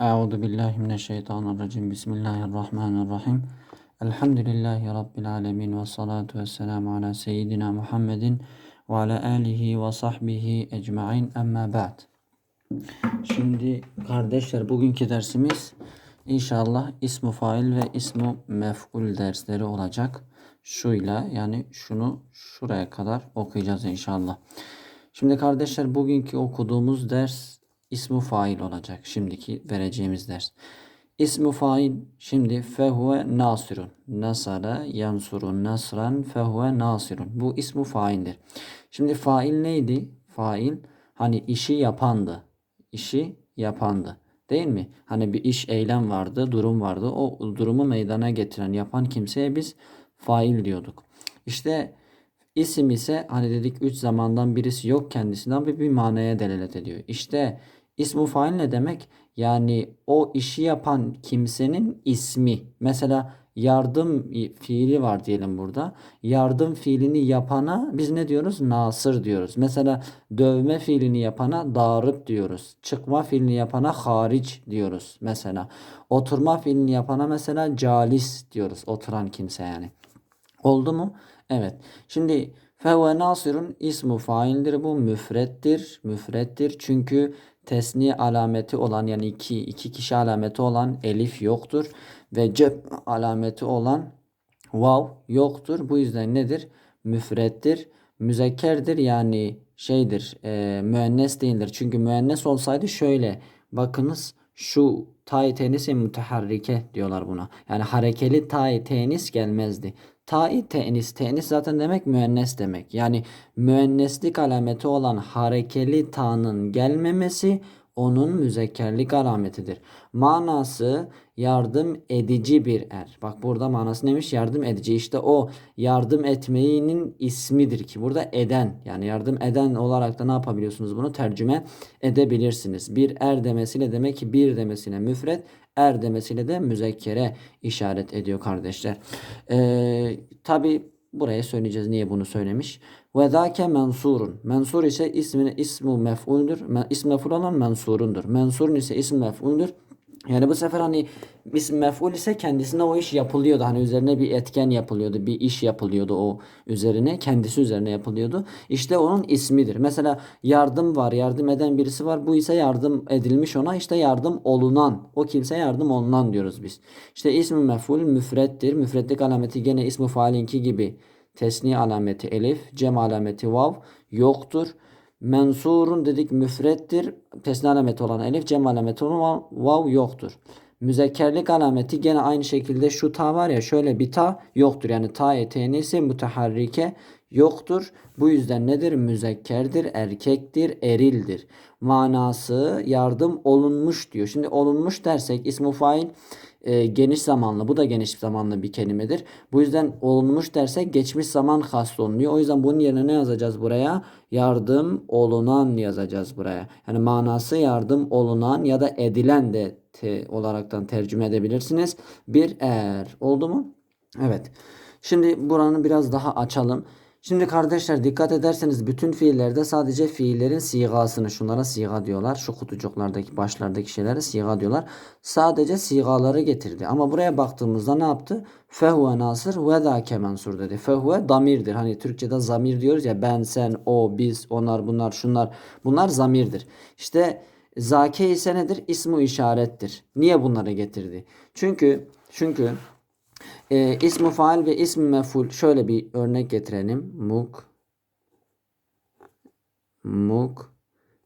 Euzu billahi mineşşeytanirracim. Bismillahirrahmanirrahim. Elhamdülillahi rabbil alamin ve salatu vesselamu ala seyyidina Muhammedin ve ala alihi ve sahbihi ecmaîn. Amma ba'd. Şimdi kardeşler bugünkü dersimiz inşallah ismu fail ve ismu mef'ul dersleri olacak. Şuyla yani şunu şuraya kadar okuyacağız inşallah. Şimdi kardeşler bugünkü okuduğumuz ders ismu fail olacak. Şimdiki vereceğimiz ders. İsmu fail şimdi fehuve nasirun. Nasara yansurun nasran fehuve nasirun. Bu ismu faildir. Şimdi fail neydi? Fail hani işi yapandı. İşi yapandı. Değil mi? Hani bir iş eylem vardı, durum vardı. O durumu meydana getiren, yapan kimseye biz fail diyorduk. İşte isim ise hani dedik üç zamandan birisi yok kendisinden ve bir manaya delalet ediyor. İşte ismu fail ne demek? Yani o işi yapan kimsenin ismi. Mesela yardım fiili var diyelim burada. Yardım fiilini yapana biz ne diyoruz? Nasır diyoruz. Mesela dövme fiilini yapana darıp diyoruz. Çıkma fiilini yapana hariç diyoruz mesela. Oturma fiilini yapana mesela calis diyoruz. Oturan kimse yani. Oldu mu? Evet. Şimdi fehuve nasirun ismu faildir bu müfrettir. Müfrettir çünkü tesni alameti olan yani iki, iki kişi alameti olan elif yoktur. Ve cep alameti olan vav yoktur. Bu yüzden nedir? Müfrettir. Müzekkerdir yani şeydir e, müennes değildir. Çünkü müennes olsaydı şöyle bakınız şu tay tenisi müteharrike diyorlar buna. Yani harekeli tay tenis gelmezdi. Tai tenis. Tenis zaten demek müennes demek. Yani müenneslik alameti olan harekeli ta'nın gelmemesi onun müzekkerlik alametidir. Manası yardım edici bir er. Bak burada manası neymiş? Yardım edici. İşte o yardım etmeyinin ismidir ki burada eden yani yardım eden olarak da ne yapabiliyorsunuz bunu tercüme edebilirsiniz. Bir er demesiyle demek ki bir demesine müfret er demesiyle de müzekkere işaret ediyor kardeşler. Ee, Tabi buraya söyleyeceğiz niye bunu söylemiş. Ve zâke mensurun. Mensur ise ismine ismu mef'uldür. İsm mef'ul olan mensurundur. Mensurun ise ism mef'uldür. Yani bu sefer hani isim mef'ul ise kendisine o iş yapılıyordu. Hani üzerine bir etken yapılıyordu. Bir iş yapılıyordu o üzerine. Kendisi üzerine yapılıyordu. İşte onun ismidir. Mesela yardım var. Yardım eden birisi var. Bu ise yardım edilmiş ona. işte yardım olunan. O kimse yardım olunan diyoruz biz. İşte ismi mef'ul müfrettir. Müfretlik alameti gene ismi faalinki gibi. Tesni alameti elif. Cem alameti vav yoktur. Mensurun dedik müfrettir. Tesni alameti olan elif, cem alameti olan vav yoktur. Müzekkerlik alameti gene aynı şekilde şu ta var ya şöyle bir ta yoktur. Yani ta etenisi müteharrike yoktur. Bu yüzden nedir? Müzekkerdir, erkektir, erildir. Manası yardım olunmuş diyor. Şimdi olunmuş dersek ismu fail e, geniş zamanlı. Bu da geniş zamanlı bir kelimedir. Bu yüzden olmuş dersek geçmiş zaman olunuyor. O yüzden bunun yerine ne yazacağız buraya? Yardım olunan yazacağız buraya. Yani manası yardım olunan ya da edilen de te, olaraktan tercüme edebilirsiniz. Bir er. Oldu mu? Evet. Şimdi buranı biraz daha açalım. Şimdi kardeşler dikkat ederseniz bütün fiillerde sadece fiillerin sigasını şunlara siga diyorlar. Şu kutucuklardaki başlardaki şeylere siga diyorlar. Sadece sigaları getirdi. Ama buraya baktığımızda ne yaptı? Fehuve nasır ve da mensur dedi. Fehuve damirdir. Hani Türkçe'de zamir diyoruz ya ben, sen, o, biz, onlar, bunlar, şunlar. Bunlar zamirdir. İşte zake ise nedir? İsmu işarettir. Niye bunları getirdi? Çünkü çünkü e, ismi faal ve ismi meful şöyle bir örnek getirelim. Muk muk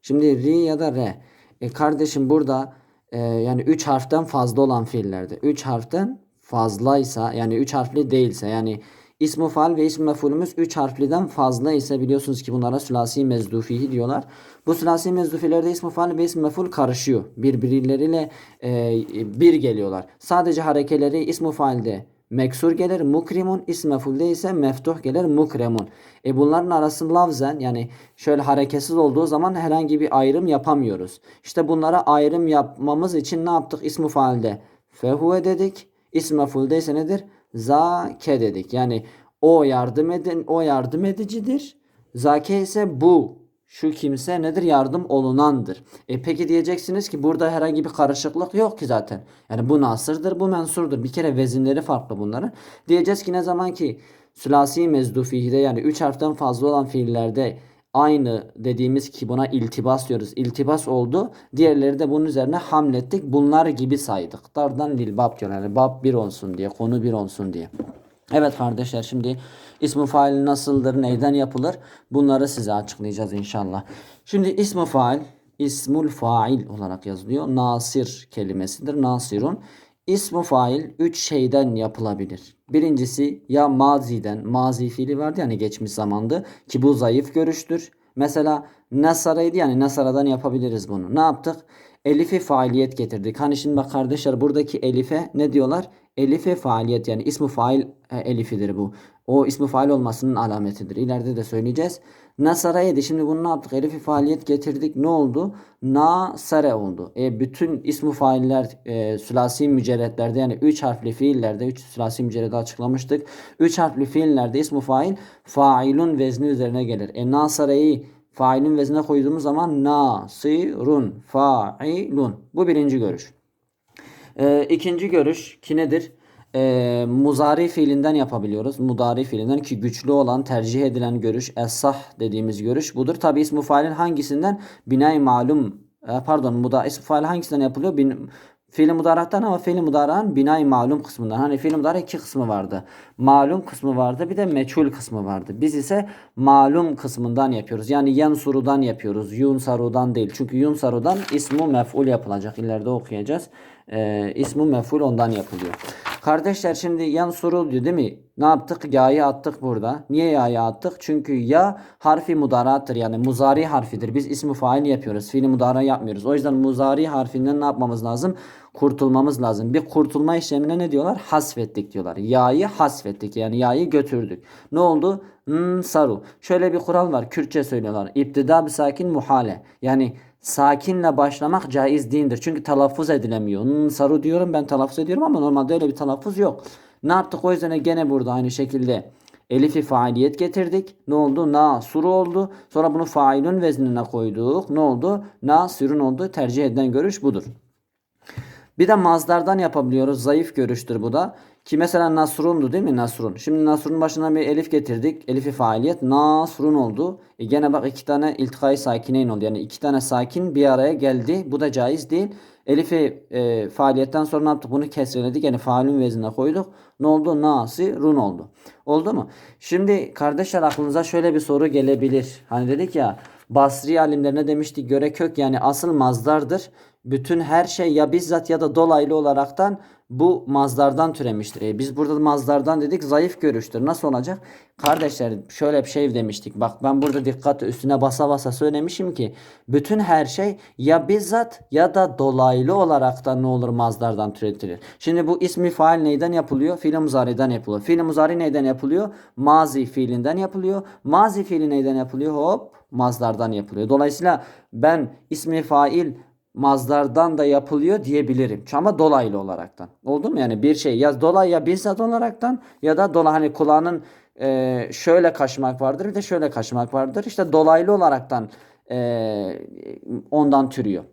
Şimdi ri ya da re. E kardeşim burada e, yani 3 harften fazla olan fiillerde 3 harften fazlaysa yani 3 harfli değilse yani ismi faal ve ismi mefulümüz 3 harfliden fazla ise biliyorsunuz ki bunlara sülasi mezdufihi diyorlar. Bu sülasi mezdufilerde ismi faal ve ismi meful karışıyor. Birbirleriyle e, bir geliyorlar. Sadece harekeleri ismi faalde Meksur gelir mukrimun ism mefulde ise meftuh gelir mukremun. E bunların arası lafzen yani şöyle hareketsiz olduğu zaman herhangi bir ayrım yapamıyoruz. İşte bunlara ayrım yapmamız için ne yaptık ismi faalde? Fehuve dedik. İsm mefulde ise nedir? Zake dedik. Yani o yardım edin, o yardım edicidir. Zake ise bu Şu kimse nedir? Yardım olunandır. E peki diyeceksiniz ki burada herhangi bir karışıklık yok ki zaten. Yani bu nasırdır, bu mensurdur. Bir kere vezinleri farklı bunların. Diyeceğiz ki ne zaman ki sülasi mezdu yani 3 harften fazla olan fiillerde aynı dediğimiz ki buna iltibas diyoruz. İltibas oldu. Diğerleri de bunun üzerine hamlettik. Bunlar gibi saydık. Dardan lil bab diyorlar. Yani bab bir olsun diye, konu bir olsun diye. Evet kardeşler şimdi ismi fail nasıldır, neyden yapılır bunları size açıklayacağız inşallah. Şimdi ismi fail, ismul fail olarak yazılıyor. Nasir kelimesidir. Nasirun. İsmi fail üç şeyden yapılabilir. Birincisi ya maziden, mazi fiili vardı yani geçmiş zamandı ki bu zayıf görüştür. Mesela nasaraydı yani nasaradan yapabiliriz bunu. Ne yaptık? Elifi faaliyet getirdik. Hani şimdi bak kardeşler buradaki elife ne diyorlar? Elife faaliyet yani ismi fail e, elifidir bu. O ismi fail olmasının alametidir. İleride de söyleyeceğiz. Nasaraydı. Şimdi bunu ne yaptık? Elifi faaliyet getirdik. Ne oldu? Nasare oldu. E, bütün ismi failler e, sülasi mücerretlerde yani 3 harfli fiillerde 3 sülasi mücerrede açıklamıştık. 3 harfli fiillerde ismi fail failun vezni üzerine gelir. E nasareyi failin veznine koyduğumuz zaman nasirun failun. Bu birinci görüş. E, ikinci görüş ki nedir? E, muzari fiilinden yapabiliyoruz. Mudari fiilinden ki güçlü olan tercih edilen görüş esah dediğimiz görüş budur. Tabi ismi failin hangisinden? Binay malum e, pardon muda ismi fail hangisinden yapılıyor? Bin, Fiili mudaraktan ama fiili mudarağın binay malum kısmından. Hani fiili mudarak iki kısmı vardı. Malum kısmı vardı bir de meçhul kısmı vardı. Biz ise malum kısmından yapıyoruz. Yani yansurudan yapıyoruz. Yunsarudan değil. Çünkü yunsarudan ismu mef'ul yapılacak. İleride okuyacağız. Ee, ismu mef'ul ondan yapılıyor. Kardeşler şimdi yansuru diyor değil mi? Ne yaptık? Ya'yı attık burada. Niye ya'yı attık? Çünkü ya harfi mudarattır. Yani muzari harfidir. Biz ismi fail yapıyoruz. Fiili mudara yapmıyoruz. O yüzden muzari harfinden ne yapmamız lazım? Kurtulmamız lazım. Bir kurtulma işlemine ne diyorlar? Hasfettik diyorlar. Ya'yı hasfettik. Yani ya'yı götürdük. Ne oldu? Hmm, saru. Şöyle bir kural var. Kürtçe söylüyorlar. İptida bir sakin muhale. Yani sakinle başlamak caiz değildir. Çünkü telaffuz edilemiyor. Saru diyorum ben telaffuz ediyorum ama normalde öyle bir telaffuz yok. Ne yaptık o yüzden gene burada aynı şekilde elifi faaliyet getirdik. Ne oldu? Na suru oldu. Sonra bunu failün veznine koyduk. Ne oldu? Na sürün oldu. Tercih edilen görüş budur. Bir de mazdardan yapabiliyoruz. Zayıf görüştür bu da. Ki mesela Nasrun'du değil mi Nasrun? Şimdi Nasrun başına bir elif getirdik. Elifi faaliyet Nasrun oldu. E gene bak iki tane iltikayı sakineyn oldu. Yani iki tane sakin bir araya geldi. Bu da caiz değil. Elifi e, faaliyetten sonra ne yaptık? Bunu kesreledik. Yani faalün veznine koyduk. Ne oldu? Nasirun oldu. Oldu mu? Şimdi kardeşler aklınıza şöyle bir soru gelebilir. Hani dedik ya Basri alimlerine demiştik göre kök yani asıl mazdardır. Bütün her şey ya bizzat ya da dolaylı olaraktan bu mazdardan türemiştir. E biz burada mazdardan dedik zayıf görüştür. Nasıl olacak? Kardeşler şöyle bir şey demiştik. Bak ben burada dikkat üstüne basa basa söylemişim ki bütün her şey ya bizzat ya da dolaylı olaraktan ne olur mazdardan türetilir. Şimdi bu ismi fail neyden yapılıyor? Fiil muzari'den yapılıyor. Fiil muzari neyden yapılıyor? Mazi fiilinden yapılıyor. Mazi fiili neyden yapılıyor? Hop mazdardan yapılıyor. Dolayısıyla ben ismi fail mazdardan da yapılıyor diyebilirim. Ama dolaylı olaraktan. Oldu mu? Yani bir şey ya dolay ya bizzat olaraktan ya da dolaylı hani kulağının e, şöyle kaşımak vardır bir de şöyle kaşımak vardır. İşte dolaylı olaraktan e, ondan türüyor.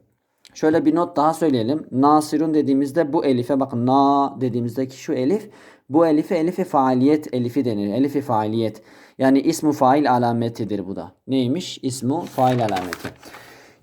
Şöyle bir not daha söyleyelim. Nasirun dediğimizde bu elife bakın na dediğimizdeki şu elif bu elife elifi faaliyet elifi denir. Elifi faaliyet. Yani ismu fail alametidir bu da. Neymiş? İsmu fail alameti.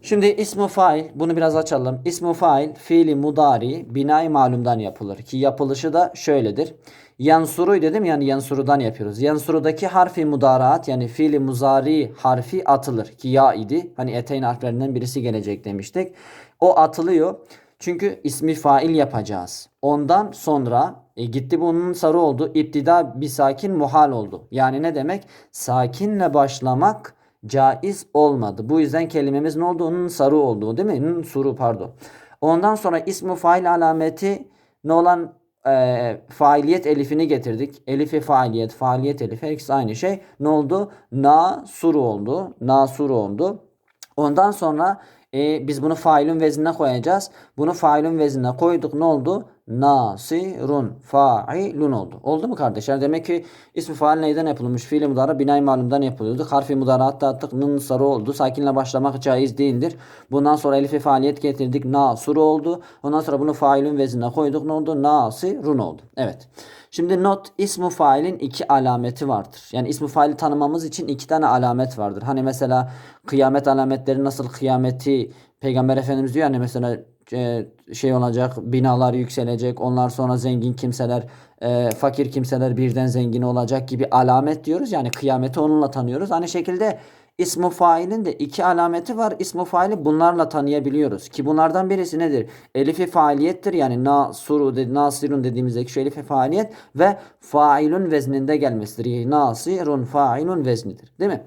Şimdi ismu fail bunu biraz açalım. İsmu fail fiili mudari binay malumdan yapılır ki yapılışı da şöyledir. Yansuru dedim yani yansurudan yapıyoruz. Yansurudaki harfi mudaraat yani fiili muzari harfi atılır ki ya idi. Hani eteyn harflerinden birisi gelecek demiştik. O atılıyor. Çünkü ismi fail yapacağız. Ondan sonra e, gitti bunun sarı oldu. İptida bir sakin muhal oldu. Yani ne demek? Sakinle başlamak caiz olmadı. Bu yüzden kelimemiz ne oldu? Onun sarı olduğu değil mi? Nun suru pardon. Ondan sonra ismi fail alameti ne olan e, faaliyet elifini getirdik. Elifi faaliyet, faaliyet elifi hepsi aynı şey. Ne oldu? Na suru oldu. Na suru oldu. Ondan sonra e, biz bunu failün veznine koyacağız. Bunu failün veznine koyduk. Ne oldu? nasirun failun oldu. Oldu mu kardeşler? Demek ki ismi faal neyden yapılmış? Fiili mudara binay malumdan yapılıyordu. Harfi mudara hatta attık nın sarı oldu. Sakinle başlamak caiz değildir. Bundan sonra elifi faaliyet getirdik. Nasuru oldu. Ondan sonra bunu failun veznine koyduk. Ne oldu? Nasirun oldu. Evet. Şimdi not ismu failin iki alameti vardır. Yani ismu faili tanımamız için iki tane alamet vardır. Hani mesela kıyamet alametleri nasıl kıyameti Peygamber Efendimiz diyor hani mesela e, şey olacak binalar yükselecek onlar sonra zengin kimseler e, fakir kimseler birden zengin olacak gibi alamet diyoruz. Yani kıyameti onunla tanıyoruz. Aynı şekilde İsmu failin de iki alameti var. İsmu faili bunlarla tanıyabiliyoruz. Ki bunlardan birisi nedir? Elifi faaliyettir. Yani nasuru, de, nasirun dediğimizdeki şu elifi faaliyet ve failun vezninde gelmesidir. Nasirun failun veznidir. Değil mi?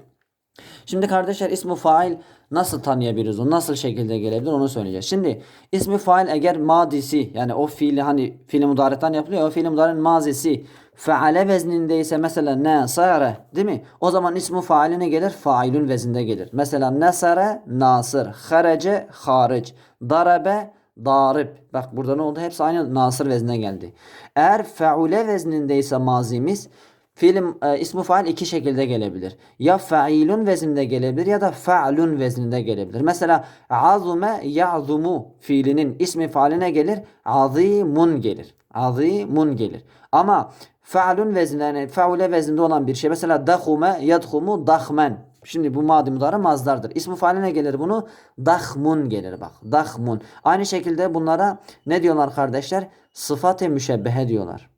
Şimdi kardeşler ismi fail nasıl tanıyabiliriz? O nasıl şekilde gelebilir onu söyleyeceğiz. Şimdi ismi fail eğer madisi yani o fiili hani fiili mudaretten yapılıyor. O fiili mudaretin mazisi feale veznindeyse mesela nesare değil mi? O zaman ismi failine gelir? Failün vezinde gelir. Mesela nesare nasır, harece haric, darabe darib. Bak burada ne oldu? Hepsi aynı nasır veznine geldi. Eğer feule veznindeyse mazimiz Film e, ismi fail iki şekilde gelebilir. Ya failun vezninde gelebilir ya da fa'lun vezninde gelebilir. Mesela azume ya'zumu fiilinin ismi faaline gelir. Azimun gelir. Azimun gelir. Ama fa'lun vezninde yani faule vezninde olan bir şey. Mesela dahume yadhumu dahmen. Şimdi bu madi mudara mazdardır. İsmi faaline gelir bunu dahmun gelir bak. Dahmun. Aynı şekilde bunlara ne diyorlar kardeşler? Sıfat-ı müşebbehe diyorlar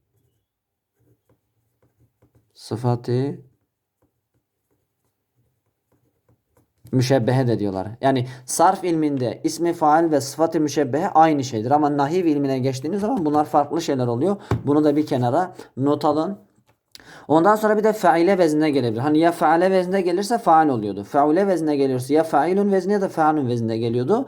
sıfatı müşebbehe de diyorlar. Yani sarf ilminde ismi faal ve sıfatı müşebbehe aynı şeydir. Ama nahiv ilmine geçtiğiniz zaman bunlar farklı şeyler oluyor. Bunu da bir kenara not alın. Ondan sonra bir de faile vezne gelebilir. Hani ya faale vezne gelirse faal oluyordu. Faule vezne gelirse ya failun vezne ya da failun vezne geliyordu.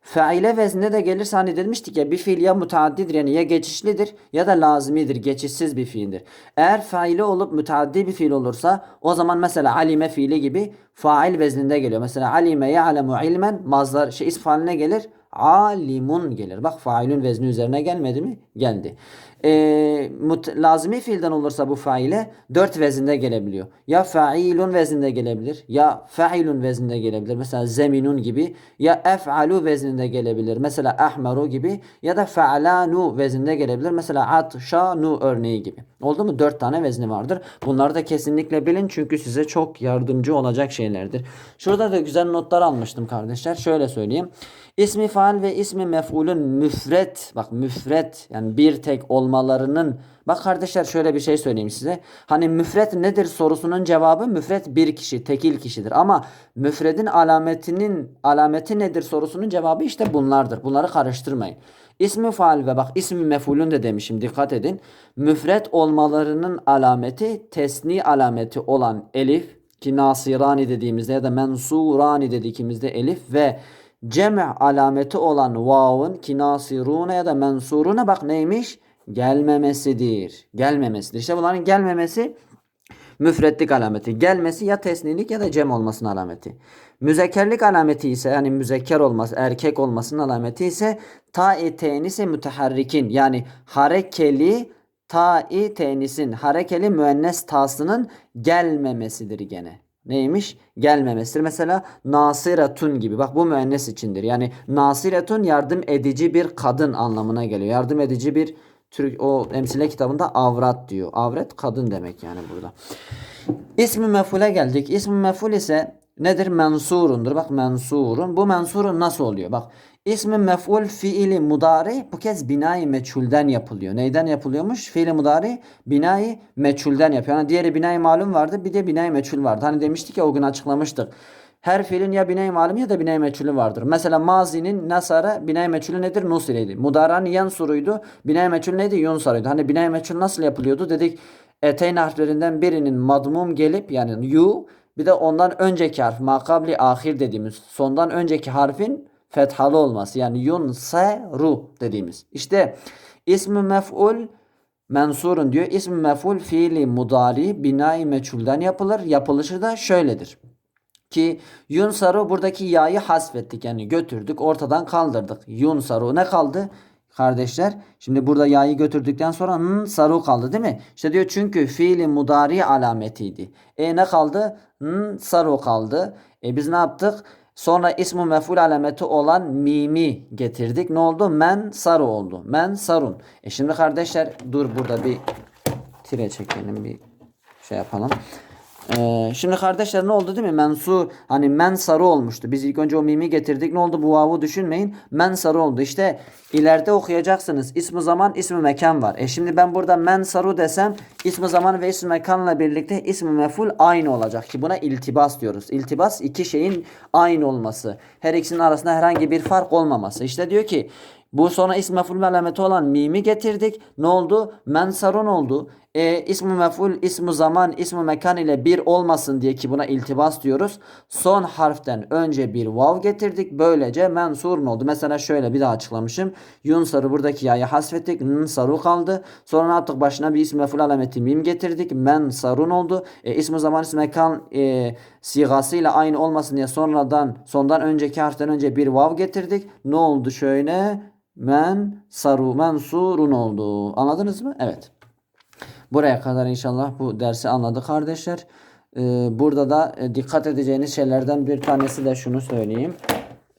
Faile vezne de gelirse hani demiştik ya bir fiil ya müteaddidir yani ya geçişlidir ya da lazimidir. Geçişsiz bir fiildir. Eğer faile olup müteaddi bir fiil olursa o zaman mesela alime fiili gibi fail vezninde geliyor. Mesela alime ya'lemu ilmen mazlar şey ism gelir alimun gelir. Bak failün vezni üzerine gelmedi mi? Geldi e, mut, lazimi fiilden olursa bu faile dört vezinde gelebiliyor. Ya failun vezinde gelebilir. Ya failun vezinde gelebilir. Mesela zeminun gibi. Ya ef'alu vezninde gelebilir. Mesela ahmaru gibi. Ya da fa'lanu vezinde gelebilir. Mesela atşanu örneği gibi. Oldu mu? Dört tane vezni vardır. Bunları da kesinlikle bilin çünkü size çok yardımcı olacak şeylerdir. Şurada da güzel notlar almıştım kardeşler. Şöyle söyleyeyim. İsmi faal ve ismi mef'ulün müfret. Bak müfret yani bir tek olmalarının. Bak kardeşler şöyle bir şey söyleyeyim size. Hani müfret nedir sorusunun cevabı müfret bir kişi, tekil kişidir. Ama müfredin alametinin alameti nedir sorusunun cevabı işte bunlardır. Bunları karıştırmayın. İsmi faal ve bak ismi mef'ulün de demişim dikkat edin. Müfret olmalarının alameti tesni alameti olan elif ki nasirani dediğimizde ya da mensurani dediğimizde elif ve cem' alameti olan vav'ın ki nasirune ya da mensurune bak neymiş? Gelmemesidir. Gelmemesidir. İşte bunların gelmemesi müfretlik alameti. Gelmesi ya tesnilik ya da cem olmasının alameti. Müzekkerlik alameti ise yani müzekker olması, erkek olmasının alameti ise ta-i tenisi müteharrikin yani harekeli ta-i tenisin harekeli müennes tasının gelmemesidir gene neymiş? Gelmemesidir. Mesela nasiretun gibi. Bak bu müennes içindir. Yani nasiretun yardım edici bir kadın anlamına geliyor. Yardım edici bir Türk o emsile kitabında avrat diyor. Avret kadın demek yani burada. İsmi mefule geldik. İsmi meful ise nedir? Mensurundur. Bak mensurun. Bu mensurun nasıl oluyor? Bak İsmi mef'ul fiili mudari bu kez binayı meçhulden yapılıyor. Neyden yapılıyormuş? Fiili mudari binayı meçhulden yapıyor. Yani diğeri binayı malum vardı bir de binayı meçhul vardı. Hani demiştik ya o gün açıklamıştık. Her fiilin ya binayı malum ya da binayı meçhulü vardır. Mesela mazinin nasara binayı meçhulü nedir? Nusireydi. Mudaran yansuruydu. Binayı meçhul neydi? Yunsarıydı. Hani binayı meçhul nasıl yapılıyordu? Dedik eteyn harflerinden birinin madmum gelip yani yu bir de ondan önceki harf makabli ahir dediğimiz sondan önceki harfin fethalı olması yani yunseru dediğimiz. İşte ismi mef'ul mensurun diyor. İsmi mef'ul fiili mudari binayı meçhulden yapılır. Yapılışı da şöyledir. Ki yunsaru buradaki ya'yı hasfettik yani götürdük ortadan kaldırdık. Yunsaru ne kaldı? kardeşler. Şimdi burada ya'yı götürdükten sonra saru kaldı değil mi? İşte diyor çünkü fiili mudari alametiydi. E ne kaldı? Saru kaldı. E biz ne yaptık? Sonra ismu mef'ul alameti olan mimi getirdik. Ne oldu? Men saru oldu. Men sarun. E şimdi kardeşler dur burada bir tire çekelim bir şey yapalım. Ee, şimdi kardeşler ne oldu değil mi? Mensu hani men sarı olmuştu. Biz ilk önce o mimi getirdik. Ne oldu? Bu vavu düşünmeyin. Men sarı oldu. İşte ileride okuyacaksınız. İsmi zaman, ismi mekan var. E şimdi ben burada men sarı desem ismi zaman ve ismi mekanla birlikte ismi meful aynı olacak ki buna iltibas diyoruz. İltibas iki şeyin aynı olması. Her ikisinin arasında herhangi bir fark olmaması. İşte diyor ki bu sonra ism mef'ul alameti olan mimi getirdik. Ne oldu? Mensarun oldu. E, ismi mef'ul, ismi zaman, ismi mekan ile bir olmasın diye ki buna iltibas diyoruz. Son harften önce bir vav getirdik. Böylece mensurun oldu. Mesela şöyle bir daha açıklamışım. Yunsarı buradaki yayı hasfettik. Nsaru kaldı. Sonra ne yaptık? Başına bir ismi mef'ul alameti mim getirdik. Mensarun oldu. E, ismi zaman, ismi mekan e, sigasıyla aynı olmasın diye sonradan sondan önceki harften önce bir vav getirdik. Ne oldu şöyle? Men saru mensurun oldu. Anladınız mı? Evet. Buraya kadar inşallah bu dersi anladık kardeşler. Ee, burada da e, dikkat edeceğiniz şeylerden bir tanesi de şunu söyleyeyim.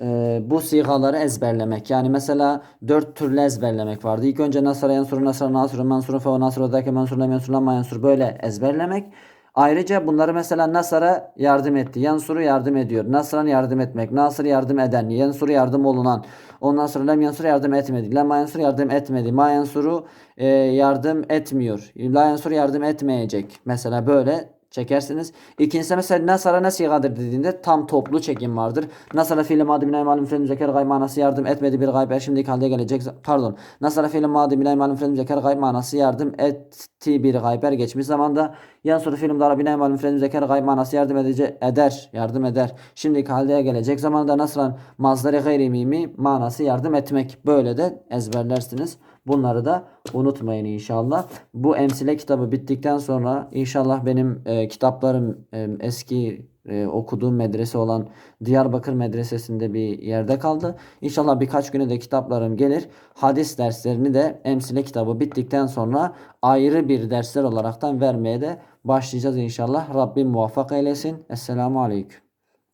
Ee, bu sigaları ezberlemek. Yani mesela dört türlü ezberlemek vardı. İlk önce nasara yansuru nasara nasuru mansuru fe nasuru dake yansuru lamma yansur böyle ezberlemek. Ayrıca bunları mesela Nasar'a yardım etti. Yansuru yardım ediyor. Nasran yardım etmek. Nasır yardım eden. Yansuru yardım olunan. Ondan sonra Lem Yansuru yardım etmedi. Lem Yansuru yardım etmedi. Ma Yansuru e, yardım etmiyor. La Yansuru yardım etmeyecek. Mesela böyle çekersiniz. İkincisi mesela Nasara ne sigadır dediğinde tam toplu çekim vardır. Nasara fiili madi minay malum fiil müzekker gayb manası yardım etmedi bir gayb şimdiki halde gelecek. Pardon. Nasara fiili madi minay malum fiil müzekker gayb manası yardım etti bir gayber geçmiş zamanda. Yan soru film dara binay malum fiil müzekker gayb manası yardım edici eder. Yardım eder. Şimdiki halde gelecek zamanda nasran mazdari gayri mimi manası yardım etmek. Böyle de ezberlersiniz. Bunları da unutmayın inşallah. Bu emsile kitabı bittikten sonra inşallah benim e, kitaplarım e, eski e, okuduğum medrese olan Diyarbakır Medresesi'nde bir yerde kaldı. İnşallah birkaç güne de kitaplarım gelir. Hadis derslerini de emsile kitabı bittikten sonra ayrı bir dersler olaraktan vermeye de başlayacağız inşallah. Rabbim muvaffak eylesin. Esselamu Aleyküm.